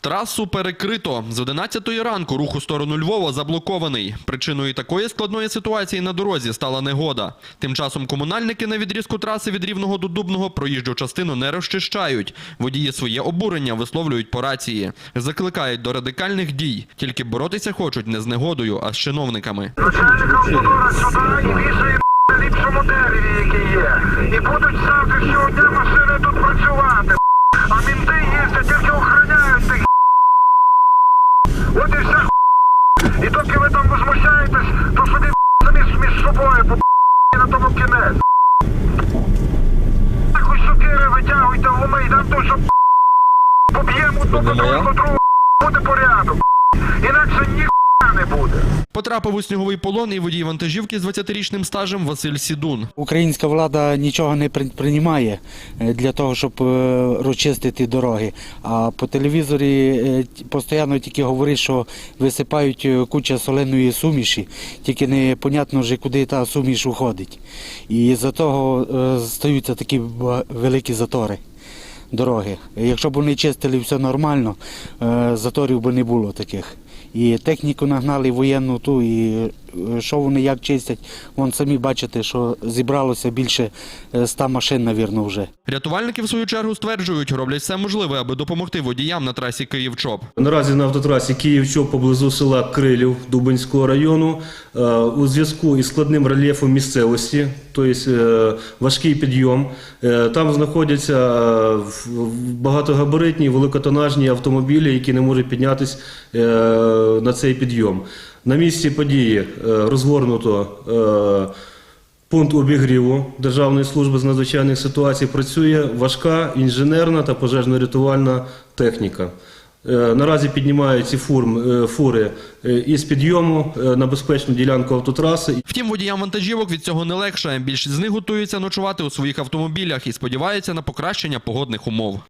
Трасу перекрито. З 11 ранку рух у сторону Львова заблокований. Причиною такої складної ситуації на дорозі стала негода. Тим часом комунальники на відрізку траси від Рівного до Дубного проїжджу частину не розчищають. Водії своє обурення висловлюють по рації. Закликають до радикальних дій. Тільки боротися хочуть не з негодою, а з чиновниками. І вішає на ліпшому дереві, яке є. І будуть завтра щодня І доки ви там возмущаєтесь, то собі самі між собою, бо на тому кінець. Хоч сокири витягуйте в уми, там то, що поб'ємо ту, другу, другу, буде порядок. Інакше ніхуя не буде. Потрапив у сніговий полон і водій вантажівки з 20-річним стажем Василь Сідун. Українська влада нічого не приймає е, для того, щоб е, розчистити дороги. А по телевізорі е, постійно тільки говорять, що висипають куча соленої суміші, тільки непонятно вже куди та суміш уходить. І за того стаються такі великі затори. Дороги. Якщо б вони чистили все нормально, е, заторів би не було таких. І техніку нагнали воєнну ту, і що вони як чистять, вон самі бачите, що зібралося більше е, ста машин, навірно, вже. Рятувальники, в свою чергу, стверджують, роблять все можливе, аби допомогти водіям на трасі Київ-Чоп. Наразі на автотрасі Київ-Чоп поблизу села Крилів Дубинського району е, у зв'язку із складним рельєфом місцевості, тобто е, важкий підйом. Е, Там знаходяться е, багатогабаритні великотонажні автомобілі, які не можуть піднятися на цей підйом. На місці події е, розгорнуто е, Пункт обігріву Державної служби з надзвичайних ситуацій працює важка інженерна та пожежно-рятувальна техніка. Е, Наразі піднімають ці фури із підйому на безпечну ділянку автотраси. Втім, водіям вантажівок від цього не легше. Більшість з них готуються ночувати у своїх автомобілях і сподіваються на покращення погодних умов.